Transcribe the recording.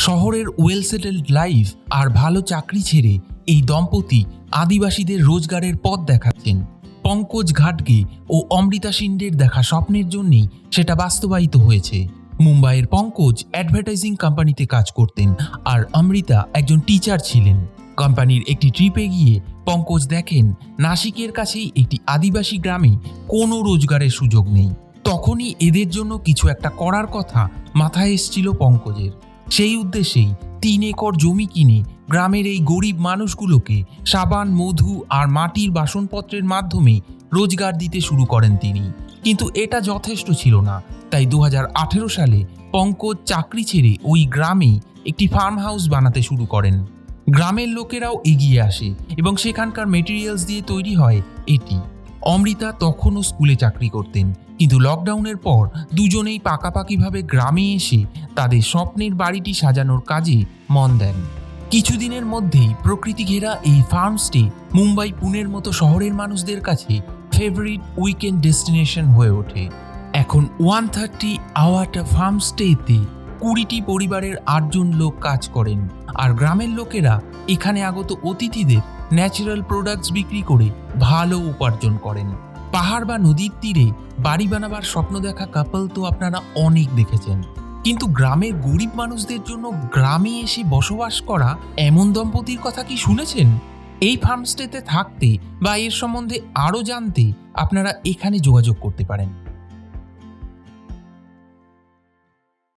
শহরের well settled life আর ভালো চাকরি ছেড়ে এই দম্পতি আদিবাসীদের রোজগারের পথ দেখাচ্ছেন। পঙ্কজ ঘাটগে ও অমৃতা সিন্ডের দেখা স্বপ্নের জন্যেই সেটা বাস্তবায়িত হয়েছে। মুম্বাইয়ের পঙ্কজ অ্যাডভার্টাইজিং কোম্পানিতে কাজ করতেন আর অমৃতা একজন টিচার ছিলেন। কোম্পানির একটি ট্রিপে গিয়ে পঙ্কজ দেখেন, নাসিকের কাছেই একটি আদিবাসী গ্রামে কোনো রোজগারের সুযোগ নেই। তখনই এদের জন্য কিছু একটা করার কথা মাথায় এসছিল পঙ্কজের। সেই উদ্দেশ্যেই তিন একর জমি কিনে গ্রামের এই গরিব মানুষগুলোকে সাবান, মধু আর মাটির বাসনপত্রের মাধ্যমে রোজগার দিতে শুরু করেন তিনি। কিন্তু এটা যথেষ্ট ছিল না। তাই দু হাজার আঠেরো সালে পঙ্কজ চাকরি ছেড়ে ওই গ্রামে একটি ফার্ম হাউস বানাতে শুরু করেন। গ্রামের লোকেরাও এগিয়ে আসে এবং সেখানকার মেটেরিয়ালস দিয়ে তৈরি হয় এটি। অমৃতা তখনও স্কুলে চাকরি করতেন। কিন্তু লকডাউনের পর দুজনেই পাকাপাকিভাবে গ্রামে এসে তাদের স্বপ্নের বাড়িটি সাজানোর কাজে মন দেন। কিছুদিনের মধ্যেই প্রকৃতি ঘেরা এই ফার্মস্টে মুম্বাই পুনের মতো শহরের মানুষদের কাছে ফেভারিট উইকেন্ড ডেস্টিনেশন হয়ে ওঠে। এখন ওয়ান থার্টি আওয়ারটা ফার্মস্টেতে কুড়িটি পরিবারের আটজন লোক কাজ করেন আর গ্রামের লোকেরা এখানে আগত অতিথিদের ন্যাচারাল প্রোডাক্টস বিক্রি করে ভালো উপার্জন করেন। পাহাড় বা নদীর তীরে বাড়ি বানাবার স্বপ্ন দেখা কাপল তো আপনারা অনেক দেখেছেন। কিন্তু গ্রামের গরিব মানুষদের জন্য গ্রামে এসে বসবাস করা এমন দম্পতির কথা কি শুনেছেন? এই ফার্মস্টেতে থাকতে বা এর সম্বন্ধে আরও জানতে আপনারা এখানে যোগাযোগ করতে পারেন।